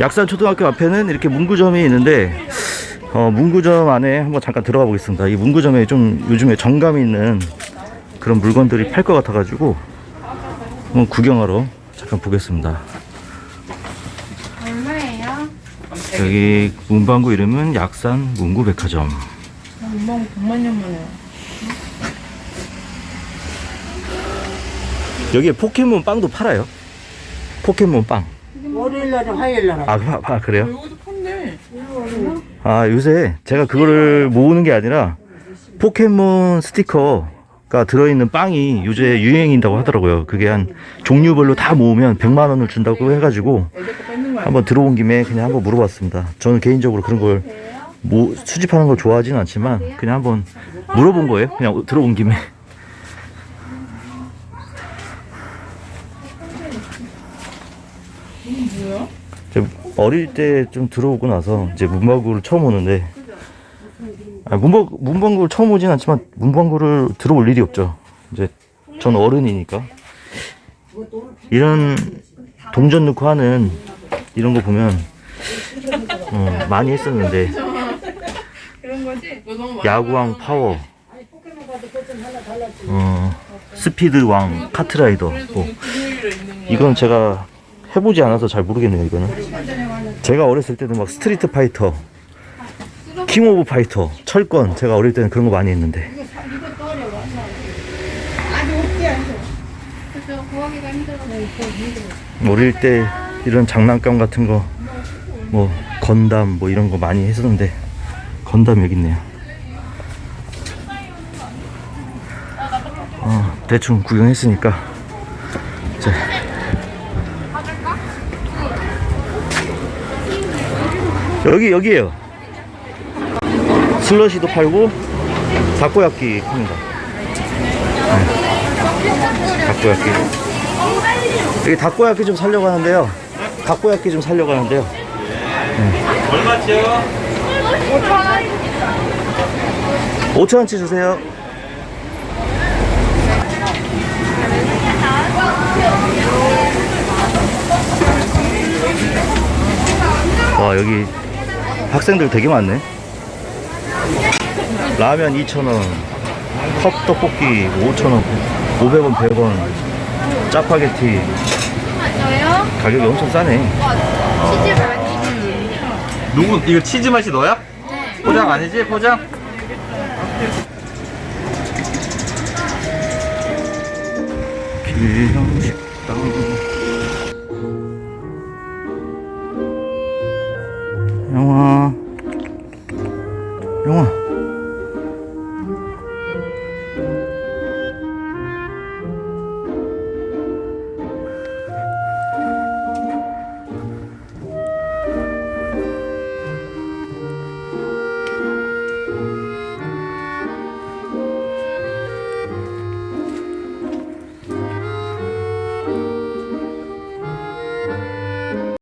약산 초등학교 앞에는 이렇게 문구점이 있는데 어, 문구점 안에 한번 잠깐 들어가 보겠습니다. 이 문구점에 좀 요즘에 정감 있는 그런 물건들이 팔 것 같아가지고 한번 구경하러 잠깐 보겠습니다. 얼마예요? 여기 문방구 이름은 약산 문구백화점. 엄마가 100만 년 만에. 여기에 포켓몬 빵도 팔아요. 포켓몬 빵. 월요일 날은 화요일 날. 아, 그- 아, 그래요? 여기도. 아 요새 제가 그거를 모으는 게 아니라 포켓몬 스티커가 들어있는 빵이 요새 유행인다고 하더라고요. 그게 한 종류별로 다 모으면 100만 원을 준다고 해가지고 한번 들어온 김에 그냥 한번 물어봤습니다. 저는 개인적으로 그런 걸 뭐 수집하는 걸 좋아하지는 않지만 그냥 한번 물어본 거예요. 그냥 들어온 김에. 저 어릴 때 좀 들어오고 나서 이제 문방구를 처음 오는데 아, 문방, 문방구를 처음 오진 않지만 문방구를 들어올 일이 없죠. 이제 전 어른이니까 이런 동전 넣고 하는 이런 거 보면 어, 많이 했었는데 야구왕 파워 어, 스피드왕 카트라이더 뭐. 이건 제가 해보지 않아서 잘 모르겠네요 이거는. 제가 어렸을 때도 막 스트리트 파이터 킹 오브 파이터 철권 제가 어릴 때는 그런 거 많이 했는데. 어릴 때 이런 장난감 같은 거 뭐 건담 뭐 이런 거 많이 했었는데 건담 여기 있네요. 어, 대충 구경했으니까. 이제 여기 여기에요 슬러시도 팔고 다코야끼 팝니다 네. 다코야끼 여기 닭고야끼 좀 살려고 하는데요. 닭고야끼 좀 살려고 하는데요. 얼마치요? 5천 원치 주세요. 와 여기 학생들 되게 많네. 라면 2,000원, 컵 떡볶이 5,000원, 500원, 100원, 짜파게티? 가격이 엄청 싸네. 누구 이거 치즈 맛이 너야? 포장 아니지? 포장? 길형식 扔啊！